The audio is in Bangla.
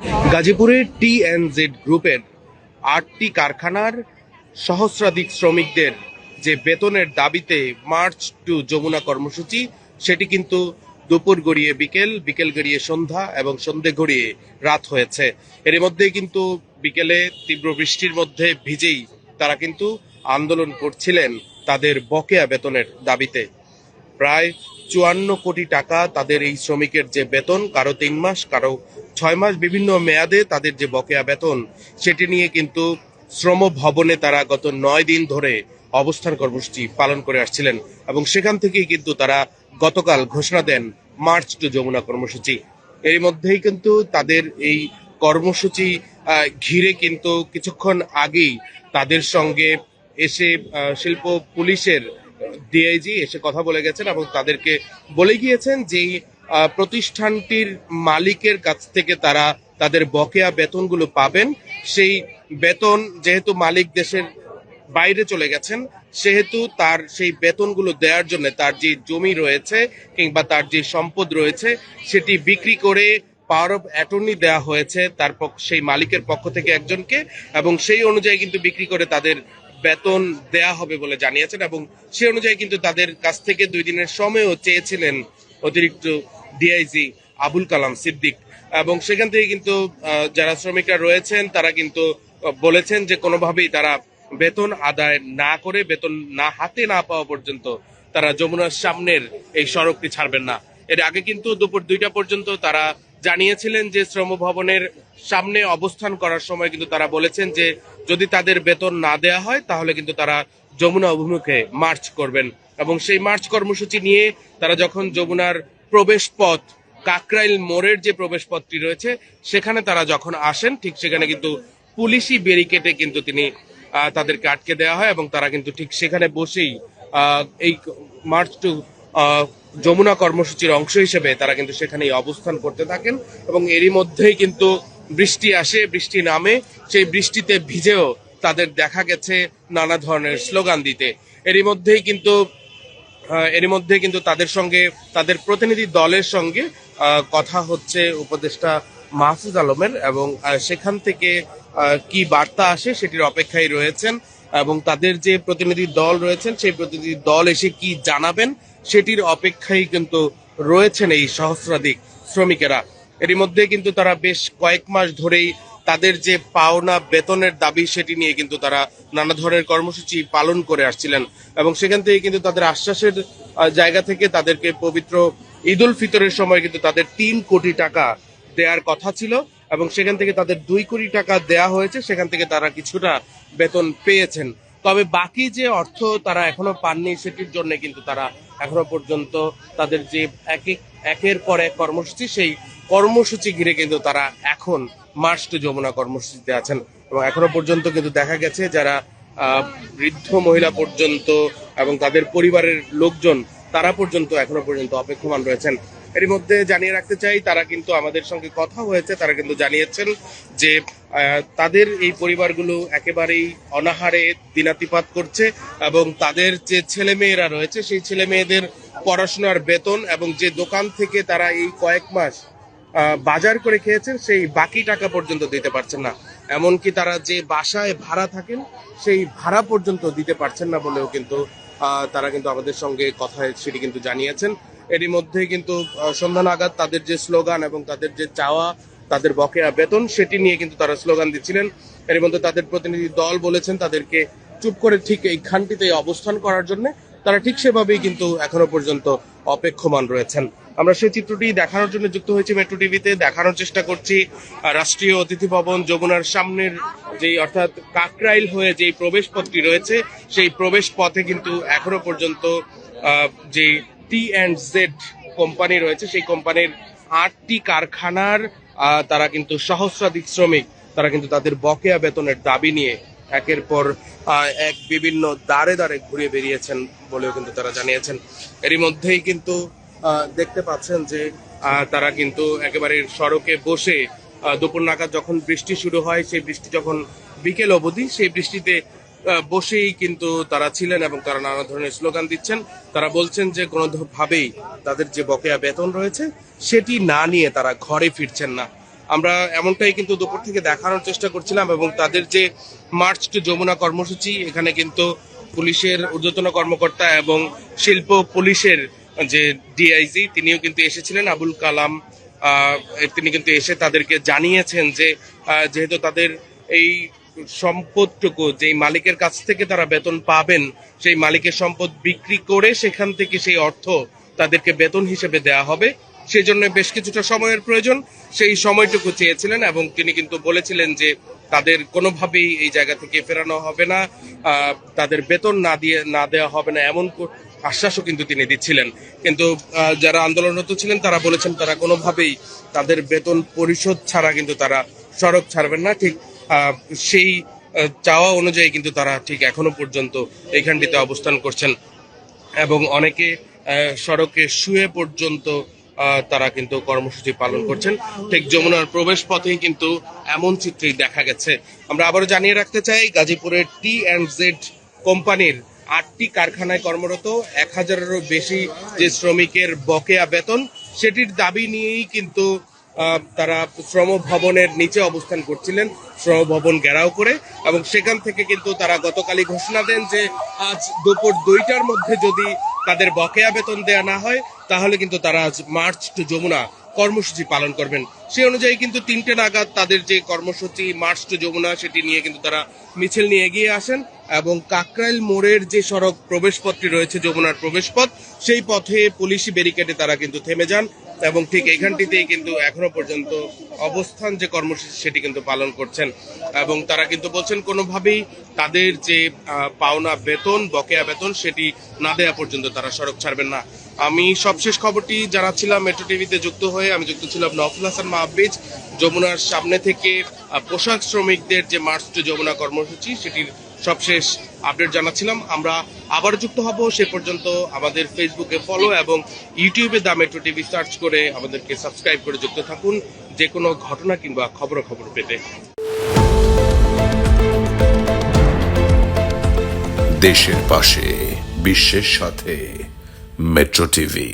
গাজীপুরের টি জেড গ্রুপের আটটি কারখানার সহস্রাধিক শ্রমিকদের যে বেতনের দাবিতে মার্চ টু যমুনা কর্মসূচি, সেটি কিন্তু দুপুর গড়িয়ে বিকেল বিকেল গড়িয়ে সন্ধ্যা এবং সন্ধে গড়িয়ে রাত হয়েছে। এর মধ্যেই কিন্তু বিকেলে তীব্র বৃষ্টির মধ্যে ভিজেই তারা কিন্তু আন্দোলন করছিলেন তাদের বকেয়া বেতনের দাবিতে। প্রায় চুয়ান্ন কোটি টাকা তাদের এই শ্রমিকের যে বেতন, কারও তিন মাস, কারও ছয় মাস, বিভিন্ন মেয়াদে তাদের যে বকেয়া বেতন, সেটি নিয়ে কিন্তু শ্রম ভবনে তারা গত নয় দিন ধরে অবস্থান কর্মসূচি পালন করে আসছিলেন এবং সেখান থেকেই কিন্তু তারা গতকাল ঘোষণা দেন মার্চ টু যমুনা কর্মসূচি। এর মধ্যেই কিন্তু তাদের এই কর্মসূচি ঘিরে কিন্তু কিছুক্ষণ আগেই তাদের সঙ্গে এসে শিল্প পুলিশের ডিআইজি এসে কথা বলে গেছেন এবং তাদেরকে বলে গিয়েছেন যে প্রতিষ্ঠানটির মালিকের কাছ থেকে তারা তাদের বকেয়া বেতনগুলো পাবেন। সেই বেতন যেহেতু মালিক দেশের বাইরে চলে গেছেন, সেহেতু তার সেই বেতনগুলো দেওয়ার জন্য তার যে জমি রয়েছে কিংবা তার যে সম্পদ রয়েছে, সেটি বিক্রি করে পাওয়ার অফ অ্যাটর্নি দেওয়া হয়েছে তার সেই মালিকের পক্ষ থেকে একজনকে এবং সেই অনুযায়ী কিন্তু বিক্রি করে তাদের বেতন দেয়া হবে বলে জানিয়েছেন এবং সে অনুযায়ী কিন্তু তাদের কাছ থেকে দুই দিনের সময়ও চেয়েছিলেন অতিরিক্ত ডিআইজি আবুল কালাম সিদ্দিক। এবং সেখান থেকে কিন্তু যারা শ্রমিকরা রয়েছেন, তারা কিন্তু বলেছেন যে কোনোভাবেই তারা বেতন আদায় না করে, বেতন না, হাতে না পাওয়া পর্যন্ত তারা যমুনার সামনের এই সড়কটি ছাড়বেন না। এর আগে কিন্তু দুপুর দুইটা পর্যন্ত তারা জানিয়েছিলেন যে শ্রম ভবনের সামনে অবস্থান করার সময় কিন্তু তারা বলেছেন যে যদি তাদের বেতন না দেয়া হয়, তাহলে কিন্তু তারা যমুনা অভিমুখে মার্চ করবেন। এবং সেই মার্চ কর্মসূচি নিয়ে তারা যখন যমুনার প্রবেশ পথ কাকরাইল মোড়ের যে প্রবেশ পথটি রয়েছে, সেখানে তারা যখন আসেন, ঠিক সেখানে কিন্তু পুলিশি ব্যারিকেডে কিন্তু তিনি তাদেরকে আটকে দেওয়া হয় এবং তারা কিন্তু ঠিক সেখানে বসেই এই মার্চ টু যমুনা কর্মসূচির অংশ হিসেবে তারা কিন্তু সেখানেই অবস্থান করতে থাকেন এবং এরই মধ্যেই কিন্তু বৃষ্টি আসে, বৃষ্টি নামে। সেই বৃষ্টিতে ভিজেও তাদের দেখা গেছে নানা ধরনের স্লোগান দিতে। এরই মধ্যেই কিন্তু এরই মধ্যে কিন্তু তাদের সঙ্গে, তাদের প্রতিনিধি দলের সঙ্গে কথা হচ্ছে উপদেষ্টা মাহফুজ আলমের এবং সেখান থেকে কি বার্তা আসে সেটির অপেক্ষায় রয়েছেন এবং তাদের যে প্রতিনিধি দল রয়েছেন, সেই প্রতিনিধি দল এসে কি জানাবেন সেটির অপেক্ষায় কিন্তু রয়েছেন এই সহস্রাধিক শ্রমিকেরা। এরই মধ্যে কিন্তু তারা বেশ কয়েক মাস ধরেই তাদের যে পাওনা বেতনের দাবি, সেটি নিয়ে কিন্তু তারা নানা ধরনের কর্মসূচি পালন করে আসছিলেন এবং সেখান থেকে কিন্তু তাদের আশ্বাসের জায়গা থেকে তাদেরকে পবিত্র ঈদ উল ফিতরের সময় কিন্তু তাদের তিন কোটি টাকা দেওয়ার কথা ছিল এবং সেখান থেকে তাদের দুই কোটি টাকা দেয়া হয়েছে। সেখান থেকে তারা কিছুটা বেতন পেয়েছেন। তবে বাকি যে অর্থ তারা এখনও পাননি, সেটির জন্য কিন্তু তারা এখনও পর্যন্ত তাদের যে এক এক- একের পর এক কর্মসূচি, সেই কর্মসূচি ঘিরে কিন্তু তারা এখন মার্চ টু যমুনা কর্মসূচিতে আছেন। এবং এখনও পর্যন্ত কিন্তু দেখা গেছে যারা বৃদ্ধ মহিলা পর্যন্ত এবং তাদের পরিবারের লোকজন, তারা পর্যন্ত এখনও পর্যন্ত অপেক্ষমান রয়েছেন। এর মধ্যে জানিয়ে রাখতে চাই, তারা কিন্তু আমাদের সঙ্গে কথা হয়েছে, তারা কিন্তু জানিয়েছেন যে তাদের এই পরিবারগুলো একেবারেই অনাহারে দিনাতিপাত করছে এবং তাদের যে ছেলে মেয়েরা রয়েছে, সেই ছেলে মেয়েদের পড়াশোনার বেতন এবং যে দোকান থেকে তারা এই কয়েক মাস বাজার করে খেয়েছেন, সেই বাকি টাকা পর্যন্ত দিতে পারছেন না। এমনকি তারা যে বাসায় ভাড়া থাকেন, সেই ভাড়া পর্যন্ত দিতে পারছেন না বলেও কিন্তু তারা কিন্তু আমাদের সঙ্গে কথায় সেটি কিন্তু জানিয়েছেন। এরই মধ্যে কিন্তু সন্ধ্যা নাগাদ তাদের যে স্লোগান এবং তাদের যে চাওয়া, তাদের বকেয়া বেতন, সেটি নিয়ে কিন্তু তারা স্লোগান দিচ্ছিলেন। এর মধ্যে তাদের প্রতিনিধি দল বলেছেন তাদেরকে চুপ করে ঠিক এই খানটিতে অবস্থান করার জন্য। তারা ঠিক সেভাবেই কিন্তু এখনও পর্যন্ত অপেক্ষমান রয়েছেন। আমরা সেই চিত্রটি দেখানোর জন্য যুক্ত হয়েছি মেট্রো টিভিতে। দেখানোর চেষ্টা করছি রাষ্ট্রীয় অতিথি ভবন যমুনার সামনের যেই, অর্থাৎ কাকরাইল হয়ে যেই প্রবেশ পথটি রয়েছে, সেই প্রবেশ পথে কিন্তু এখনও পর্যন্ত যে টি অ্যান্ড জেড কোম্পানি রয়েছে। সেই কোম্পানির আটটি কারখানার তারা কিন্তু সহস্রাধিক শ্রমিক। তারা কিন্তু তাদের বকেয়া বেতনের দাবি নিয়ে একের পর এক বিভিন্ন দাঁড়ে দাঁড়ে ঘুরে বেরিয়েছেন বলেও কিন্তু তারা জানিয়েছেন। এরই মধ্যেই কিন্তু দেখতে পাচ্ছেন যে তারা কিন্তু একেবারে সড়কে বসে দুপুর নাগাদ যখন বৃষ্টি শুরু হয়, সেই বৃষ্টি যখন বিকেল অবধি, সেই বৃষ্টিতে বসেই কিন্তু তারা ছিলেন এবং তারা নানা ধরনের স্লোগান দিচ্ছেন। তারা বলছেন যে কোনো ভাবেই তাদের যে বকেয়া বেতন রয়েছে, সেটি না নিয়ে তারা ঘরে ফিরছেন না। আমরা এমনটাই কিন্তু দুপুর থেকে দেখানোর চেষ্টা করছিলাম এবং তাদের যে মার্চ টু যমুনা কর্মসূচি, এখানে কিন্তু পুলিশের ঊর্ধ্বতন কর্মকর্তা এবং শিল্প পুলিশের যে ডিআইজি তিনিও কিন্তু এসেছিলেন। আবুল কালাম তিনি কিন্তু এসে তাদেরকে জানিয়েছেন যে যেহেতু তাদের এই সম্পদটুকু, যেই মালিকের কাছ থেকে তারা বেতন পাবেন, সেই মালিকের সম্পদ বিক্রি করে সেখান থেকে সেই অর্থ তাদেরকে বেতন হিসেবে দেয়া হবে। সেই জন্য বেশ কিছুটা সময়ের প্রয়োজন। সেই সময়টুকু চেয়েছিলেন এবং তিনি কিন্তু বলেছিলেন যে তাদের কোনোভাবেই এই জায়গা থেকে ফেরানো হবে না তাদের বেতন না দিয়ে, না দেওয়া হবে না এমন আশ্বাসও কিন্তু তিনি দিচ্ছিলেন। কিন্তু যারা আন্দোলনরত ছিলেন তারা বলেছেন তারা কোনোভাবেই তাদের বেতন পরিশোধ ছাড়া কিন্তু তারা সড়ক ছাড়বেন না। ঠিক সেই চাওয়া অনুযায়ী কিন্তু তারা ঠিক এখনও পর্যন্ত এইখানটিতে অবস্থান করছেন। এবং অনেকে সড়কে শুয়ে পর্যন্ত তারা কিন্তু কর্মসূচি পালন করছেন। ঠিক যমুনার প্রবেশ পথেই কিন্তু এমন চিত্রই দেখা গেছে। আমরা আবারও জানিয়ে রাখতে চাই, গাজীপুরের টি অ্যান্ড জেড কোম্পানির আটটি কারখানায় কর্মরত, এক হাজারেরও বেশি যে শ্রমিকের বকেয়া বেতন, সেটির দাবি নিয়েই কিন্তু তারা শ্রম ভবনের নিচে অবস্থান করছিলেন শ্রম ভবন ঘেরাও করে, এবং সেখান থেকে কিন্তু তারা গতকালই ঘোষণা দেন যে আজ দুপুর দুইটার মধ্যে যদি তাদের বকেয়া বেতন দেয়া না হয়, তাহলে কিন্তু তারা আজ মার্চ টু যমুনা কর্মসূচি পালন করবেন। সেই অনুযায়ী কিন্তু তিনটে নাগাদ তাদের যে কর্মসূচি মার্চ টু যমুনা, সেটি নিয়ে কিন্তু তারা মিছিল নিয়ে এগিয়ে আসেন, এবং কাকরাইল মোড়ের যে সড়ক প্রবেশপথটি রয়েছে, যমুনার প্রবেশপথ, সেই পথে পুলিশি ব্যারিকেডে তারা কিন্তু থেমে যান। এবং ঠিক এইখানটিতেই কিন্তু এখনও পর্যন্ত অবস্থান যে কর্মসূচি সেটি কিন্তু পালন করছেন। এবং তারা কিন্তু বলছেন কোনোভাবেই তাদের যে পাওনা বেতন, বকেয়া বেতন সেটি না দেওয়া পর্যন্ত তারা সড়ক ছাড়বেন না। আমি সবশেষ খবরটি জানাচ্ছিলাম মেট্রো টিভিতে যুক্ত হয়ে। আমি যুক্ত ছিলাম নফল হাসান মাহবিজ যমুনার সামনে থেকে পোশাক শ্রমিকদের যে মার্চ টু যমুনা কর্মসূচি সেটির সবশেষ আপডেট জানাচ্ছিলাম। আমরা আবার যুক্ত হব, সে পর্যন্ত আমাদের ফেসবুকে ফলো এবং ইউটিউবে দা মেট্রো টিভি সার্চ করে আমাদেরকে সাবস্ক্রাইব করে যুক্ত থাকুন, যে কোনো ঘটনা কিংবা খবরাখবর পেতে। দেশের পাশে, বিশ্বের সাথে মেট্রো টিভি